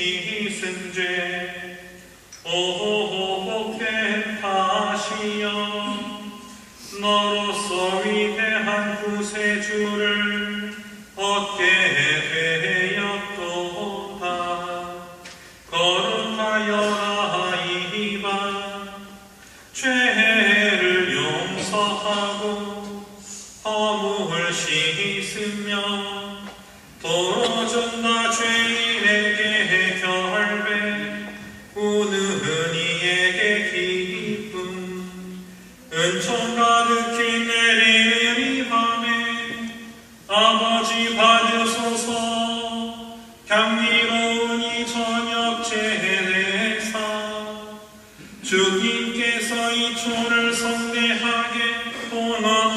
죽음이 씻은 죄 주님께서 이 초를 성대하게 원하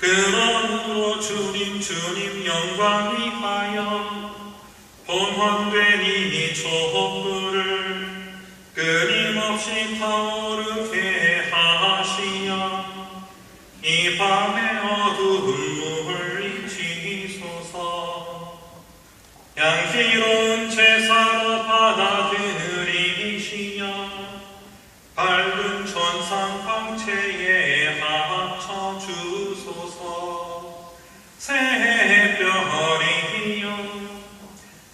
그러므로 주님 주님 영광 위하여 봉헌된 이 촛불을 끊임없이 타오르게 하시어. 이 밤의 어두운 물리치소서. 양기로운 제사로 받아들이시며 밝은 천상 광채에 합쳐 주 소서. 새별이여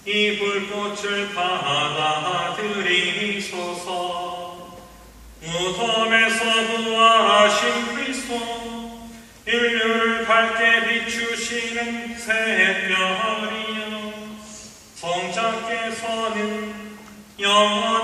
이 불꽃을 받아들이소서. 무덤에서 부활하신 그리스도 인류를 밝게 비추시는 새별이여 성자께서는 영원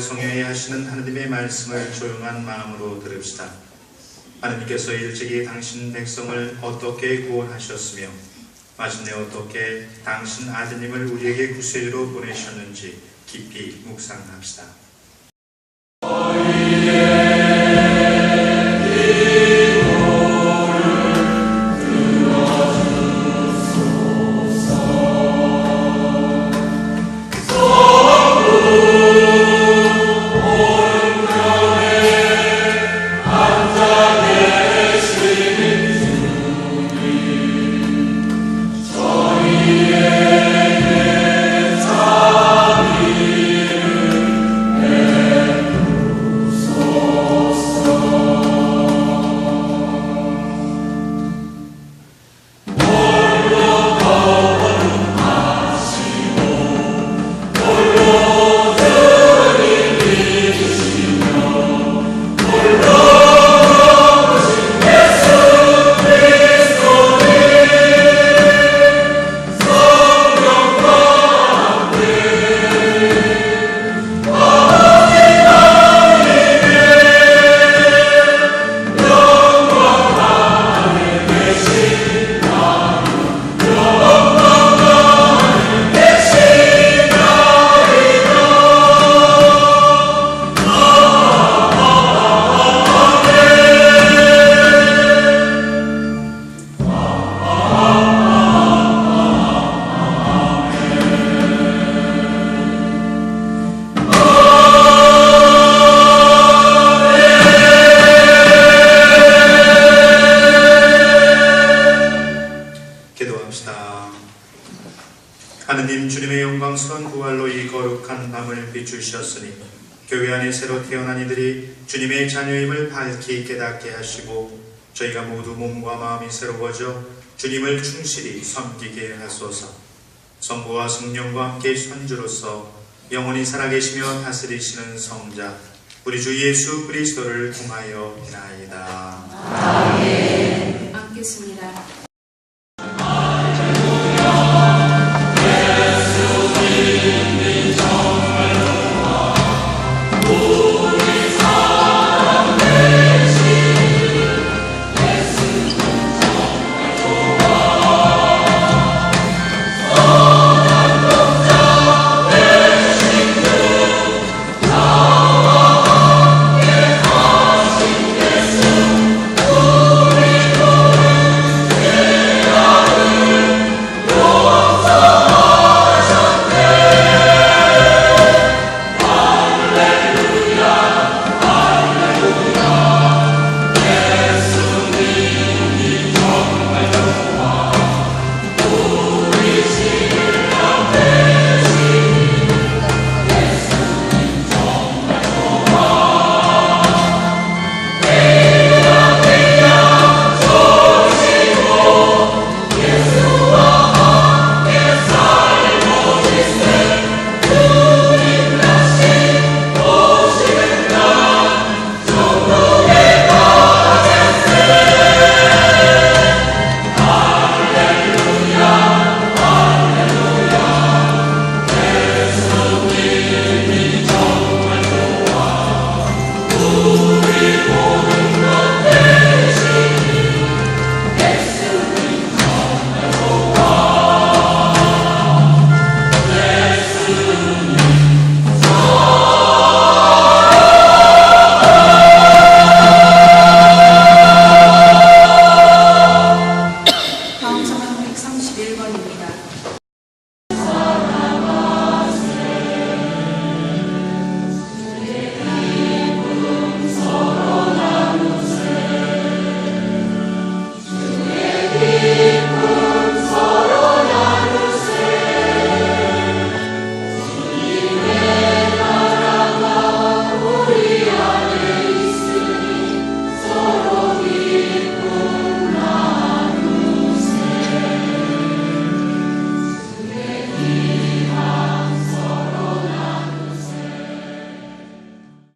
성회에 하시는 하느님의 말씀을 조용한 마음으로 들읍시다. 하느님께서 일찍이 당신 백성을 어떻게 구원하셨으며 마침내 어떻게 당신 아드님을 우리에게 구세주로 보내셨는지 깊이 묵상합시다. 기도합시다. 하느님 주님의 영광스러운 부활로 이 거룩한 밤을 비추셨으니 교회 안에 새로 태어난 이들이 주님의 자녀임을 밝히 깨닫게 하시고 저희가 모두 몸과 마음이 새로워져 주님을 충실히 섬기게 하소서. 성부와 성령과 함께 선주로서 영원히 살아계시며 다스리시는 성자 우리 주 예수 그리스도를 통하여 비나이다. 앉겠습니다. 사람 131번입니다.